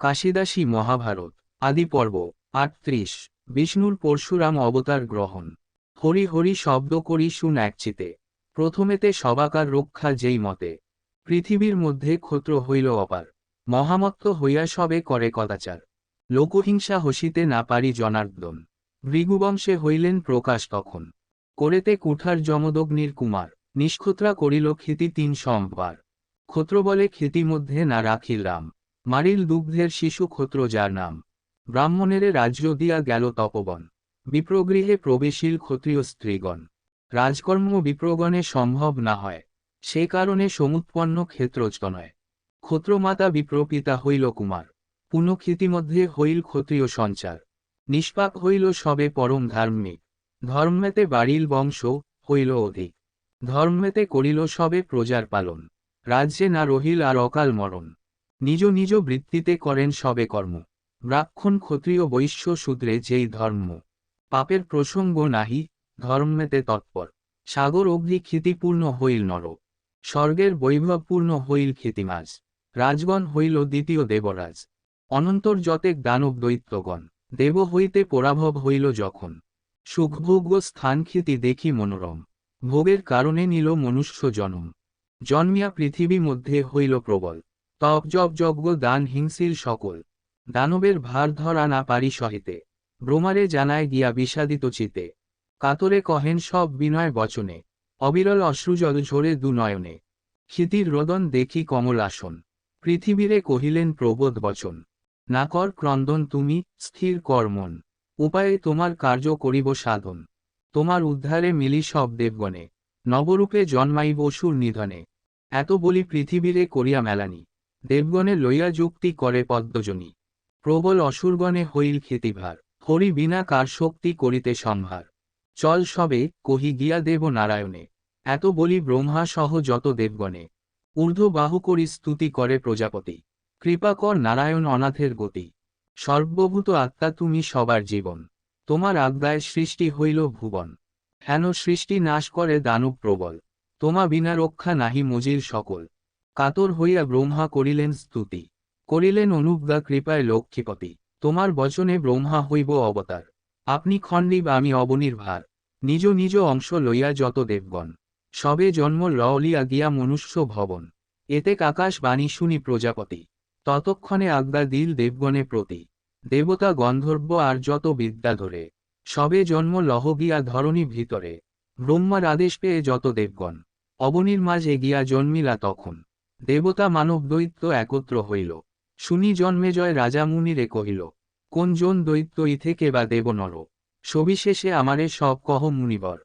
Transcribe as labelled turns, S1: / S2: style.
S1: কাশিদাসী মহাভারত, আদি পর্ব, আটত্রিশ, বিষ্ণুর পরশুরাম অবতার গ্রহণ। হরি হরি শব্দ করি শুন একচিতে। প্রথমেতে সবাকার রক্ষা যেই মতে। পৃথিবীর মধ্যে ক্ষত্র হইল অপার। মহামত্ত হইয়া সবে করে কদাচার। লোকহিংসা হসিতে না পারি জনার্দন। ভৃগুবংশে হইলেন প্রকাশ তখন। করেতে কুঠার যমদগ্নির কুমার। নিষ্ক্ষত্রা করিল ক্ষিতি তিন সম্বার ক্ষত্র বলে ক্ষিতি মধ্যে না রাখিল রাম। মারিল দুগ্ধের শিশু ক্ষত্র যার নাম। ব্রাহ্মণেরে রাজ্য দিয়া গেল তপবন। বিপ্রগৃহে প্রবেশীল ক্ষত্রিয় স্ত্রীগণ। রাজকর্ম বিপ্রগণে সম্ভব না হয়। সে কারণে সমুৎপন্ন ক্ষেত্রজনয় ক্ষত্রমাতা বিপ্রপিতা হইল কুমার। পুনঃক্ষিতিমধ্যে হইল ক্ষত্রিয় সঞ্চার। নিষ্পাক হইল সবে পরম ধার্মিক। ধর্মেতে বাড়িল বংশ হইল অধিক। ধর্মেতে করিল সবে প্রজার পালন। রাজ্যে না রহিল আর অকাল মরণ। নিজ নিজ বৃত্তিতে করেন সবে কর্ম। ব্রাক্ষণ ক্ষত্রিয় বৈশ্য শূদ্রে যেই ধর্ম। পাপের প্রসঙ্গ নাহি, ধর্মেতে তৎপর। সাগর অগ্নি ক্ষিতিপূর্ণ হইল নর। স্বর্গের বৈভবপূর্ণ হইল ক্ষিতিমাজ। রাজগণ হইল দ্বিতীয় দেবরাজ। অনন্তর যতেক দানব দৈত্যগণ। দেব হইতে পরাভব হইল যখন। সুখভোগ্য স্থান স্থানক্ষিতি দেখি মনোরম। ভোগের কারণে নিল মনুষ্য জনম। জন্মিয়া পৃথিবী মধ্যে হইল প্রবল। তপ যজ্ঞ দান হিংসিল সকল। দানবের ভার ধরা না পারি সহিতে। ব্রোমারে জানায় গিয়া বিষাদিত চিতে। কাতরে কহেন সব বিনয় বচনে। অবিরল অশ্রুজল ঝরে দু নয়নে। ক্ষিতির রোদন দেখি কমল আসন। পৃথিবীরে কহিলেন প্রবোধ বচন। না কর ক্রন্দন তুমি, স্থির কর মন। উপায়ে তোমার কার্য করিব সাধন। তোমার উদ্ধারে মিলি সব দেবগণে। নবরূপে জন্মাইব অসুর নিধনে। এত বলি পৃথিবীরে করিয়া মেলানি। দেবগণে লইয়া যুক্তি করে পদ্মজনী। প্রবল অসুরগণে হইল ক্ষিতিভার, হরি বিনা কার শক্তি করিতে সম্ভার। চল সবে, কহি গিয়া দেব নারায়ণে এত বলি ব্রহ্মা সহ যত দেবগণে। ঊর্ধ্ব বাহু করি স্তুতি করে প্রজাপতি। কৃপা কর নারায়ণ অনাথের গতি। সর্বভূত আত্মা তুমি সবার জীবন। তোমার আজ্ঞায় সৃষ্টি হইল ভুবন। হেন সৃষ্টি নাশ করে দানব প্রবল। তোমা বিনা রক্ষা নাহি মজির সকল। কাতর হইয়া ব্রহ্মা করিলেন স্তুতি। করিলেন অনুজ্ঞা কৃপায় লক্ষ্মীপতি, তোমার বচনে ব্রহ্মা হইব অবতার। আপনি খণ্ডিব, আমি অবনির ভার নিজ নিজ অংশ লইয়া যত দেবগণ। সবে জন্ম ললিয়া গিয়া মনুষ্য ভবন। এতে কাকাশ বাণী শুনি প্রজাপতি। ততক্ষণে আজ্ঞা দিল দেবগণে প্রতি। দেবতা গন্ধর্ব আর যত বিদ্যা ধরে। সবে জন্ম লহ গিয়া ধরণী ভিতরে। ব্রহ্মার আদেশ পেয়ে যত দেবগণ। অবনির মাঝে গিয়া জন্মিলা তখন। দেবতা মানব দৈত্য একত্র হইল। শুনি জন্মে জয় রাজা মুনিরে কহিল, কোন জন দৈত্য ই থেকে বা দেব নর? সবিশেষে আমারে সব কহ মুনিবর।